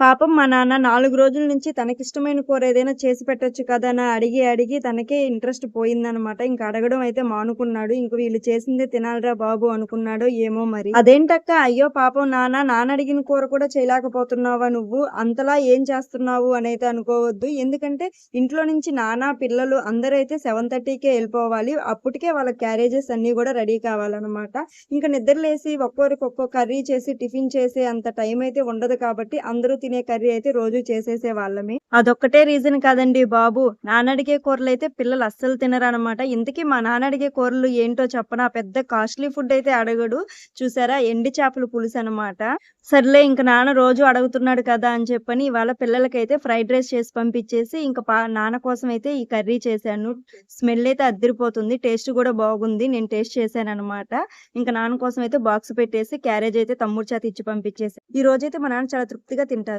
పాపం మా నాన్న నాలుగు రోజుల నుంచి తనకిష్టమైన కూర ఏదైనా చేసి పెట్టొచ్చు కదా అని అడిగి, అడిగి తనకే ఇంట్రెస్ట్ పోయిందనమాట. ఇంక అడగడం అయితే మానుకున్నాడు. ఇంక వీళ్ళు చేసిందే తినాలిరా బాబు అనుకున్నాడు ఏమో మరి. అదేంటక్క అయ్యో పాపం నాన్న, నాన్న అడిగిన కూర కూడా చేయలేకపోతున్నావా నువ్వు? అంతలా ఏం చేస్తున్నావు అనైతే అనుకోవద్దు. ఎందుకంటే ఇంట్లో నుంచి నాన్న, పిల్లలు అందరైతే 7:30కే ఎళ్ళిపోవాలి. అప్పటికే వాళ్ళ క్యారేజెస్ అన్నీ కూడా రెడీ కావాలనమాట. ఇంకా నిద్రలేసి ఒక్కొరికి ఒక్కో కర్రీ చేసి టిఫిన్ చేసే అంత టైం అయితే ఉండదు కాబట్టి అందరూ తినే కర్రీ అయితే రోజు చేసేసేవాళ్ళమే. అదొక్కటే రీజన్ కాదండి బాబు. నానడిగే కూరలు అయితే పిల్లలు అస్సలు తినరనమాట. ఇంతకీ మా నాన్న అడిగే కూరలు ఏంటో చెప్పనా? పెద్ద కాస్ట్‌లీ ఫుడ్ అయితే అడగడు. చూసారా ఎండి చేపల పులుసనమాట. సర్లే ఇంకా నాన్న రోజు అడుగుతున్నాడు కదా అని చెప్పని ఇవాళ పిల్లలకైతే ఫ్రైడ్ రైస్ చేసి పంపించేసి ఇంకా నాన్న కోసం అయితే ఈ కర్రీ చేశాను. స్మెల్ అయితే అద్దరిపోతుంది టేస్ట్ కూడా బాగుంది. నేను టేస్ట్ చేశాను అనమాట ఇంకా నాన్న కోసం అయితే బాక్స్ పెట్టేసి క్యారేజ్ అయితే తమ్ముడు చేత ఇచ్చి పంపించేసి ఈ రోజైతే మా నాన్న చాలా తృప్తిగా తింటారు.